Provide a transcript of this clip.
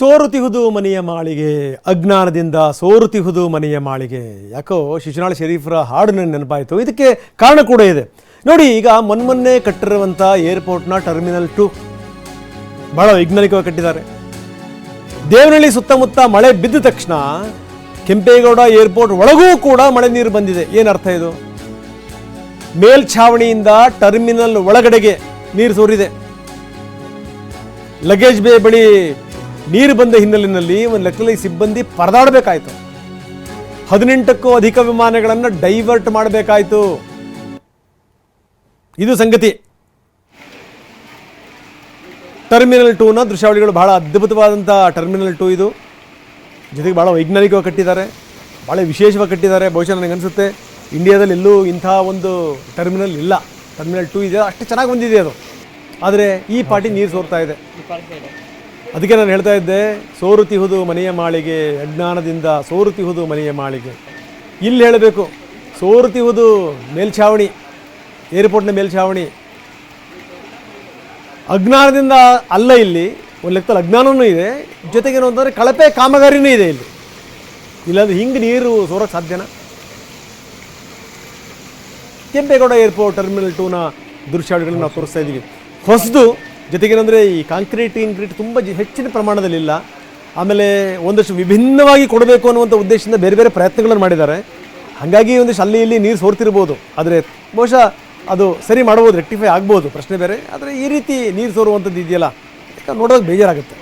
ಸೋರುತಿಹುದು ಮನೆಯ ಮಾಳಿಗೆ, ಅಜ್ಞಾನದಿಂದ ಸೋರುತಿಹುದು ಮನೆಯ ಮಾಳಿಗೆ. ಯಾಕೋ ಶಿಶುನಾಳ ಶರೀಫ್ರ ಹಾಡು ನನಗೆ ನೆನಪಾಯಿತು. ಇದಕ್ಕೆ ಕಾರಣ ಕೂಡ ಇದೆ. ನೋಡಿ, ಈಗ ಮೊನ್ಮೊನ್ನೆ ಕಟ್ಟಿರುವಂಥ ಏರ್ಪೋರ್ಟ್ನ ಟರ್ಮಿನಲ್ ಟು. ಬಹಳ ವೈಜ್ಞಾನಿಕವಾಗಿ ಕಟ್ಟಿದ್ದಾರೆ. ದೇವನಹಳ್ಳಿ ಸುತ್ತಮುತ್ತ ಮಳೆ ಬಿದ್ದ ತಕ್ಷಣ ಕೆಂಪೇಗೌಡ ಏರ್ಪೋರ್ಟ್ ಒಳಗೂ ಕೂಡ ಮಳೆ ನೀರು ಬಂದಿದೆ. ಏನು ಅರ್ಥ ಇದು? ಮೇಲ್ಛಾವಣಿಯಿಂದ ಟರ್ಮಿನಲ್ ಒಳಗಡೆಗೆ ನೀರು ಸೋರಿದೆ. ಲಗೇಜ್ ಬೇ ಬಳಿ ನೀರು ಬಂದ ಹಿನ್ನೆಲೆಯಲ್ಲಿ ಒಂದು ಲೆಕ್ಕದಲ್ಲಿ ಸಿಬ್ಬಂದಿ ಪರದಾಡಬೇಕಾಯ್ತು. ಹದಿನೆಂಟಕ್ಕೂ ಅಧಿಕ ವಿಮಾನಗಳನ್ನು ಡೈವರ್ಟ್ ಮಾಡಬೇಕಾಯಿತು. ಇದು ಸಂಗತಿ. ಟರ್ಮಿನಲ್ ಟೂನ ದೃಶ್ಯಾವಳಿಗಳು ಬಹಳ ಅದ್ಭುತವಾದಂಥ ಟರ್ಮಿನಲ್ ಟೂ ಇದು. ಜೊತೆಗೆ ಭಾಳ ವೈಜ್ಞಾನಿಕವಾಗಿ ಕಟ್ಟಿದ್ದಾರೆ ಭಾಳ ವಿಶೇಷವಾಗಿ ಕಟ್ಟಿದ್ದಾರೆ. ಬಹುಶಃ ನನಗೆ ಅನಿಸುತ್ತೆ, ಇಂಡಿಯಾದಲ್ಲಿ ಎಲ್ಲೂ ಇಂಥ ಒಂದು ಟರ್ಮಿನಲ್ ಇಲ್ಲ. ಟರ್ಮಿನಲ್ ಟೂ ಇದೆ, ಅಷ್ಟು ಚೆನ್ನಾಗಿ ಬಂದಿದೆ ಅದು. ಆದರೆ ಈ ಪಾರ್ಟಿ ನೀರು ಸೋರ್ತಾ ಇದೆ. ಅದಕ್ಕೆ ನಾನು ಹೇಳ್ತಾ ಇದ್ದೆ ಸೋರುತಿಹುದು ಮನೆಯ ಮಾಳಿಗೆ, ಅಜ್ಞಾನದಿಂದ ಸೋರುತಿಹುದು ಮನೆಯ ಮಾಳಿಗೆ. ಇಲ್ಲಿ ಹೇಳಬೇಕು ಸೋರುತಿಹುದು ಮೇಲ್ಛಾವಣಿ, ಏರ್ಪೋರ್ಟ್ನ ಮೇಲ್ಛಾವಣಿ. ಅಜ್ಞಾನದಿಂದ ಅಲ್ಲ ಇಲ್ಲಿ, ಒಂದು ಲೆಕ್ಕದಲ್ಲಿ ಅಜ್ಞಾನವೂ ಇದೆ, ಜೊತೆಗೆ ಏನು ಅಂತಂದರೆ ಕಳಪೆ ಕಾಮಗಾರಿನೂ ಇದೆ ಇಲ್ಲಿ. ಇಲ್ಲಾಂದ್ರೆ ಹಿಂಗೆ ನೀರು ಸೋರೋಕ್ಕೆ ಸಾಧ್ಯನಾ? ಕೆಂಪೇಗೌಡ ಏರ್ಪೋರ್ಟ್ ಟರ್ಮಿನಲ್ ಟೂನ ದೃಶ್ಯಾವಳಿಗಳನ್ನ ನಾವು ತೋರಿಸ್ತಾ ಇದ್ದೀವಿ ಹೊಸದು ಜೊತೆಗೇನೆಂದರೆ ಈ ಕಾಂಕ್ರೀಟ್ ಇನ್ಕ್ರೀಟ್ ತುಂಬ ಹೆಚ್ಚಿನ ಪ್ರಮಾಣದಲ್ಲಿಲ್ಲ. ಆಮೇಲೆ ಒಂದಷ್ಟು ವಿಭಿನ್ನವಾಗಿ ಕೊಡಬೇಕು ಅನ್ನುವಂಥ ಉದ್ದೇಶದಿಂದ ಬೇರೆ ಬೇರೆ ಪ್ರಯತ್ನಗಳನ್ನು ಮಾಡಿದ್ದಾರೆ. ಹಾಗಾಗಿ ಒಂದಿಷ್ಟು ಅಲ್ಲಿ ಇಲ್ಲಿ ನೀರು ಸೋರ್ತಿರ್ಬೋದು. ಆದರೆ ಬಹುಶಃ ಅದು ಸರಿ ಮಾಡ್ಬೋದು ರೆಕ್ಟಿಫೈ ಆಗ್ಬೋದು ಪ್ರಶ್ನೆ ಬೇರೆ. ಆದರೆ ಈ ರೀತಿ ನೀರು ಸೋರುವಂಥದ್ದು ಇದೆಯಲ್ಲ ಯಾಕಂದ್ರೆ ನೋಡೋದಕ್ಕೆ ಬೇಜಾರಾಗುತ್ತೆ.